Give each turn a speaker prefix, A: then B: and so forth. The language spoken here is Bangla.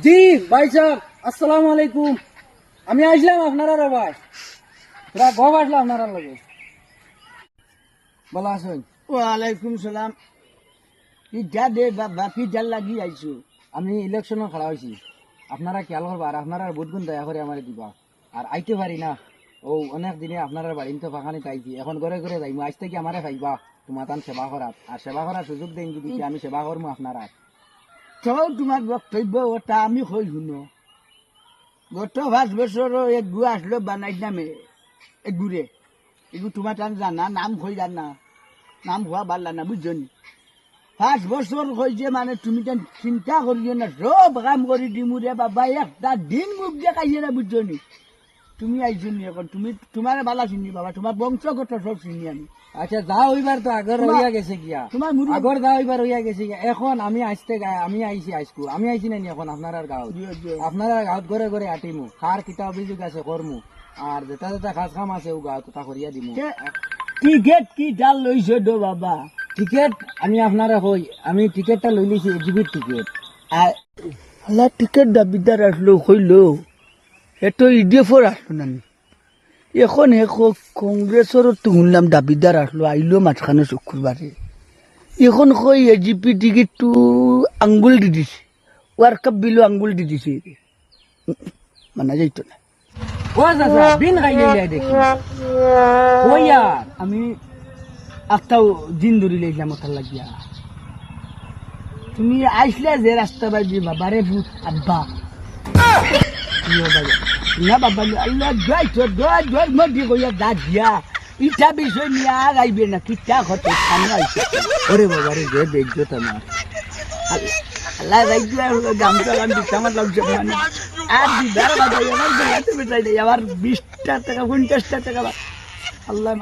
A: জি ভাই সাহেব আসসালামু আলাইকুম। আমি আসলাম আপনারা রে ভাই। তোরা গব আসলাম আপনারা লগে। বলা আসুন।
B: ওয়ালাইকুম সালাম। পিঠা দে বাবা পিঠা লাগি আইছো?
A: আমি ইলেকশনে খাড়া হয়েছি আপনারা খেয়াল করবা আর আপনারা বুধ গুণ দয়া করে আমার দিবা। আর আইতে পারি না। ও অনেক দিনে আপনারা বাড়ি তো ফাঁকানি আইছি এখন ঘরে ঘরে যাই আজ থেকে আমারে পাইবা। তোমার সেবা করাত আর সেবা করার সুযোগ দেন যদি আমি সেবা করব আপনারা।
B: তো তোমার বক্তব্য ওটা আমি হই শুনো। গত পাঁচ বছর এক গু আসলো বানাই নামে এক গুড়ে এগু তোমার তান জানা, নাম হই জানা। নাম হওয়া পারলা না বুঝছ নি পাঁচ বছর হয়েছে মানে তুমি যেন চিন্তা করিও না সব কাম করি দিমু রে বাবা একটা দিন মুখ না বুঝছ নি তুমি আইছো নি এখন তুমি তোমার বালা চিনি বাবা তোমার বংশগত সব চিনি আমি।
A: আচ্ছা যা হইবার তো আগর হইয়া গেছে গিয়া।
B: তোমার মুড়ি
A: আগর যা হইবার হইয়া গেছে গিয়া। এখন আমি আসতে আমি আইছি আইসকু আমি আইছি না নি এখন আপনার গাঁও। আপনারা গাঁৱত ঘৰে ঘৰে আটিমু সাৰ কিতা অভিযোগ আছে কৰ্মু। আর যেটা যেটা কাজ কাম আছে ও গাঁৱত তা করিয়া দিমু।
B: টিকেট কি ডাল লৈছে দো বাবা?
A: টিকেট আমি আপনারা হই আমি টিকেটটা লৈ লিছি এজিবির টিকেট
B: আল্লাহ টিকেট দাবিদার আসলো হইল এতো ইডিএফর আসলো না এখন এখন কংগ্রেসের তো শুনলাম দাবিদার আসলো আইলো মাঝখানে শুক্রবারে। এখন কই এজিপি টিকিট তো আঙ্গুল দি দিছে ওয়ার কাপ বিলো আঙ্গুল দি দিছে মানা যাইতো না। আমি একটাও দিন ধরে লেগলাম ওটার লাগিয়া। তুমি আইসলে যে রাস্তা বাজি বাবারে ভূত আব্বা। বাবা। না বাবা আল্লাহ জয় তো জয় জয় মধ্যে কইয়া দা দিয়া ইটা বিষয় নিয়ে আর আইবে না কিটা ঘটে সামনে আইছে
A: ওরে বাবা রে যে দেখছ তোমার
B: আল্লাহ রাইজুয়া হলো গামছা গাম দিতে আমার লাগছে মানে আর দিদার আল্লাহ